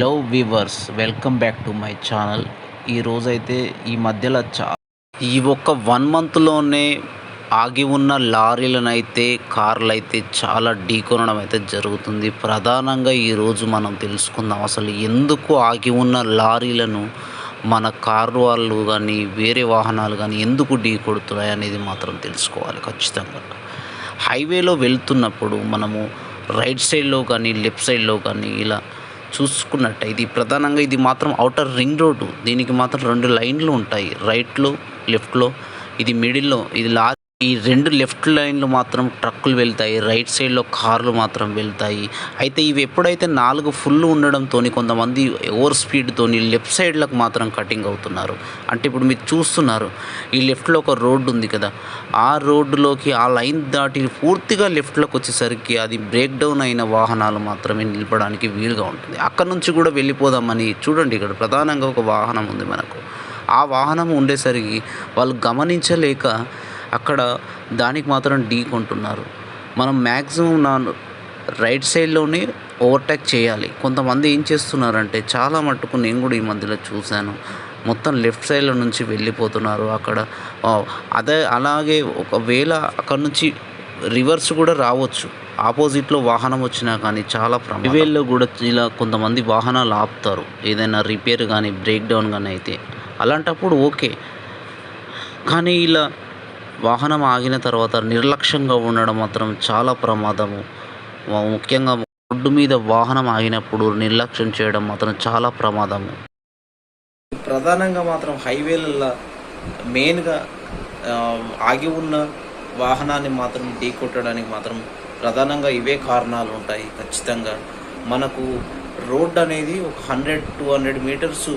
Hello viewers welcome back to my channel ఈరోజైతే ఈ మధ్యలో చా ఈ ఒక్క వన్ మంత్లోనే ఆగి ఉన్న లారీలను అయితే కార్లు అయితే చాలా ఢీకొనడం అయితే జరుగుతుంది. ప్రధానంగా ఈరోజు మనం తెలుసుకుందాం అసలు ఎందుకు ఆగి ఉన్న లారీలను మన కారు వాళ్ళు కానీ వేరే వాహనాలు కానీ ఎందుకు ఢీ కొడుతున్నాయి అనేది మాత్రం తెలుసుకోవాలి ఖచ్చితంగా. హైవేలో వెళ్తున్నప్పుడు మనము రైట్ సైడ్లో కానీ లెఫ్ట్ సైడ్లో కానీ ఇలా చూసుకున్నట్టయితే ప్రధానంగా ఇది మాత్రం అవుటర్ రింగ్ రోడ్డు. దీనికి మాత్రం రెండు లైన్లు ఉంటాయి. రైట్లో లెఫ్ట్లో ఇది మిడిల్లో ఇది లా ఈ రెండు లెఫ్ట్ లైన్లు మాత్రం ట్రక్కులు వెళ్తాయి రైట్ సైడ్లో కార్లు మాత్రం వెళ్తాయి. అయితే ఇవి ఎప్పుడైతే నాలుగు ఫుల్ ఉండడంతో కొంతమంది ఓవర్ స్పీడ్తో లెఫ్ట్ సైడ్లకు మాత్రం కటింగ్ అవుతున్నారు. అంటే ఇప్పుడు మీరు చూస్తున్నారు ఈ లెఫ్ట్లో ఒక రోడ్డు ఉంది కదా ఆ రోడ్డులోకి ఆ లైన్ దాటి పూర్తిగా లెఫ్ట్లోకి వచ్చేసరికి అది బ్రేక్ డౌన్ అయిన వాహనాలు మాత్రమే నిలపడానికి వీలుగా ఉంటుంది. అక్కడ నుంచి కూడా వెళ్ళిపోదామని చూడండి ఇక్కడ ప్రధానంగా ఒక వాహనం ఉంది మనకు. ఆ వాహనం ఉండేసరికి వాళ్ళు గమనించలేక అక్కడ దానికి మాత్రం ఢీ కొంటున్నారు. మనం మ్యాక్సిమం నా రైట్ సైడ్లోనే ఓవర్టేక్ చేయాలి. కొంతమంది ఏం చేస్తున్నారంటే చాలా మట్టుకు నేను కూడా ఈ మధ్యలో చూశాను. మొత్తం లెఫ్ట్ సైడ్లో నుంచి వెళ్ళిపోతున్నారు. అక్కడ అదే అలాగే ఒకవేళ అక్కడ నుంచి రివర్స్ కూడా రావచ్చు. ఆపోజిట్లో వాహనం వచ్చినా కానీ చాలా ప్రమాదాల్లో కూడా ఇలా కొంతమంది వాహనాలు ఆపుతారు. ఏదైనా రిపేర్ కానీ బ్రేక్ డౌన్ కానీ అయితే. అలాంటప్పుడు ఓకే. కానీ ఇలా వాహనం ఆగిన తర్వాత నిర్లక్ష్యంగా ఉండడం మాత్రం చాలా ప్రమాదము. ముఖ్యంగా రోడ్డు మీద వాహనం ఆగినప్పుడు నిర్లక్ష్యం చేయడం మాత్రం చాలా ప్రమాదము. ప్రధానంగా మాత్రం హైవేలలో మెయిన్గా ఆగి ఉన్న వాహనాన్ని మాత్రం ఢీకొట్టడానికి మాత్రం ప్రధానంగా ఇవే కారణాలు ఉంటాయి ఖచ్చితంగా. మనకు రోడ్ అనేది ఒక హండ్రెడ్ టూ హండ్రెడ్ మీటర్స్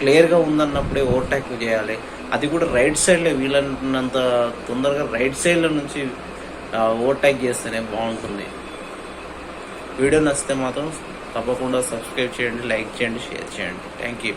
క్లియర్గా ఉందన్నప్పుడే ఓవర్టేక్ చేయాలి. అది కూడా రైట్ సైడ్లో వీలైనంత తొందరగా రైట్ సైడ్లో నుంచి ఓవర్టేక్ చేస్తేనే బాగుంటుంది. వీడియో నచ్చితే మాత్రం తప్పకుండా సబ్స్క్రైబ్ చేయండి లైక్ చేయండి షేర్ చేయండి. Thank you